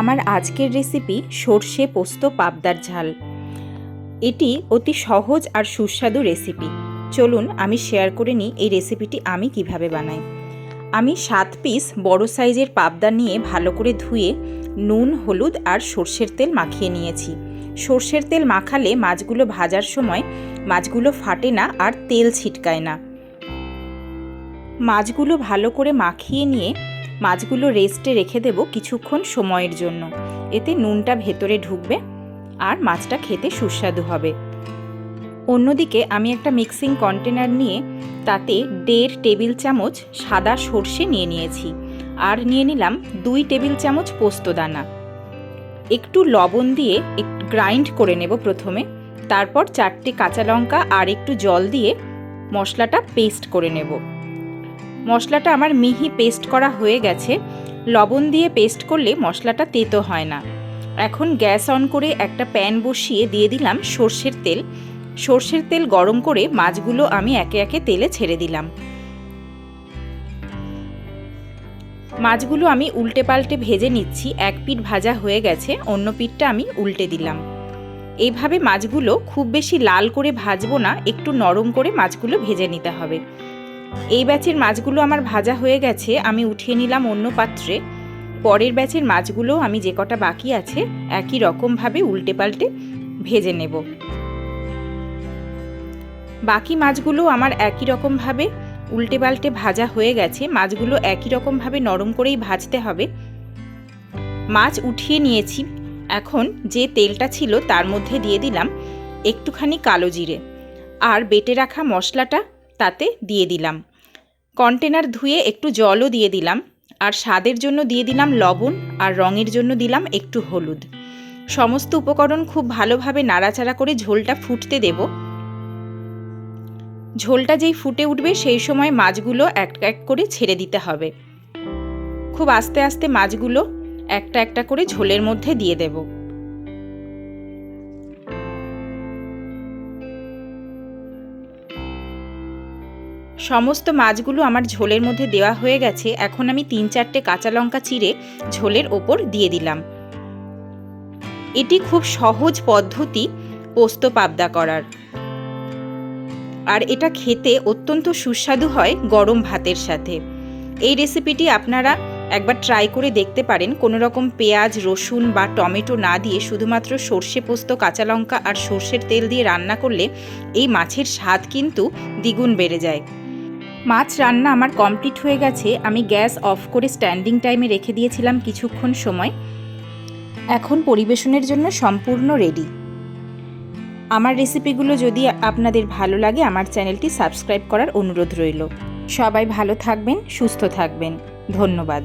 আমার আজকের রেসিপি সর্ষে পোস্ত পাবদার ঝাল। এটি অতি সহজ আর সুস্বাদু রেসিপি চলুন আমি শেয়ার করে নিই এই রেসিপিটি আমি কীভাবে বানাই। আমি সাত পিস বড় সাইজের পাবদা নিয়ে ভালো করে ধুয়ে নুন, হলুদ আর সর্ষের তেল মাখিয়ে নিয়েছি। সর্ষের তেল মাখালে মাছগুলো ভাজার সময় মাছগুলো ফাটে না আর তেল ছিটকায় না। মাছগুলো ভালো করে মাখিয়ে নিয়ে মাছগুলো রেস্টে রেখে দেব কিছুক্ষণ সময়ের জন্য। এতে নুনটা ভেতরে ঢুকবে আর মাছটা খেতে সুস্বাদু হবে। অন্যদিকে আমি একটা মিক্সিং কন্টেনার নিয়ে তাতে দেড় টেবিল চামচ সাদা সর্ষে নিয়ে নিয়েছি আর নিয়ে নিলাম দুই টেবিল চামচ পোস্তদানা একটু লবণ দিয়ে গ্রাইন্ড করে নেব প্রথমে, তারপর চারটে কাঁচা লঙ্কা আর একটু জল দিয়ে মশলাটা পেস্ট করে নেব। মশলাটা আমার মিহি পেস্ট করা হয়ে গেছে। লবণ দিয়ে পেস্ট করলে মশলাটা তেতো হয় না। এখন গ্যাস অন করে একটা প্যান বসিয়ে দিয়ে দিলাম সর্ষের তেল। সর্ষের তেল গরম করে মাছগুলো আমি একে একে তেলে ছেড়ে দিলাম। মাছগুলো আমি উল্টে পাল্টে ভেজে নিচ্ছি। এক পিঠ ভাজা হয়ে গেছে, অন্য পিঠটা আমি উল্টে দিলাম। এইভাবে মাছগুলো খুব বেশি লাল করে ভাজবো না, একটু নরম করে মাছগুলো ভেজে নিতে হবে। এই ব্যাচের মাছগুলো আমার ভাজা হয়ে গেছে, আমি উঠিয়ে নিলাম অন্য পাত্রে। পরের ব্যাচের মাছগুলো আমি যে কটা বাকি আছে, একই রকমভাবে উল্টে পাল্টে ভেজে নেব। বাকি মাছগুলো আমার একই রকমভাবে উল্টে পাল্টে ভাজা হয়ে গেছে, মাছগুলো একই রকমভাবে নরম করেই ভাজতে হবে। মাছ উঠিয়ে নিয়েছি। এখন যে তেলটা ছিল তার মধ্যে দিয়ে দিলাম একটুখানি কালো জিরে। আর বেটে রাখা মশলাটা তাতে দিয়ে দিলাম। কন্টেনার ধুয়ে একটু জলও দিয়ে দিলাম, আর স্বাদের জন্য দিয়ে দিলাম লবণ, আর রঙের জন্য দিলাম একটু হলুদ। সমস্ত উপকরণ খুব ভালোভাবে নাড়াচাড়া করে ঝোলটা ফুটতে দেব। ঝোলটা যেই ফুটে উঠবে সেই সময় মাছগুলো এক এক করে ছেড়ে দিতে হবে। খুব আস্তে আস্তে মাছগুলো একটা একটা করে ঝোলের মধ্যে দিয়ে দেবো। সমস্ত মাছগুলো আমার ঝোলের মধ্যে দেওয়া হয়ে গেছে, এখন আমি তিন চারটে কাঁচা লঙ্কা চিড়ে ঝোলের ওপর দিয়ে দিলাম। এটি খুব সহজ পদ্ধতি, পোস্ত পাবদা করার। আর এটা খেতে অত্যন্ত সুস্বাদু হয় গরম ভাতের সাথে। এই রেসিপিটি আপনারা একবার ট্রাই করে দেখতে পারেন। কোনো রকম পেঁয়াজ, রসুন বা টমেটো না দিয়ে শুধুমাত্র সর্ষে পোস্ত, কাঁচা লঙ্কা আর সর্ষের তেল দিয়ে রান্না করলে এই মাছের স্বাদ কিন্তু দ্বিগুণ বেড়ে যায়। মাছ রান্না আমার কমপ্লিট হয়ে গেছে, আমি গ্যাস অফ করে স্ট্যান্ডিং টাইমে রেখে দিয়েছিলাম কিছুক্ষণ সময়। এখন পরিবেশনের জন্য সম্পূর্ণ রেডি। আমার রেসিপিগুলো যদি আপনাদের ভালো লাগে, আমার চ্যানেলটি সাবস্ক্রাইব করার অনুরোধ রইল। সবাই ভালো থাকবেন, সুস্থ থাকবেন। ধন্যবাদ।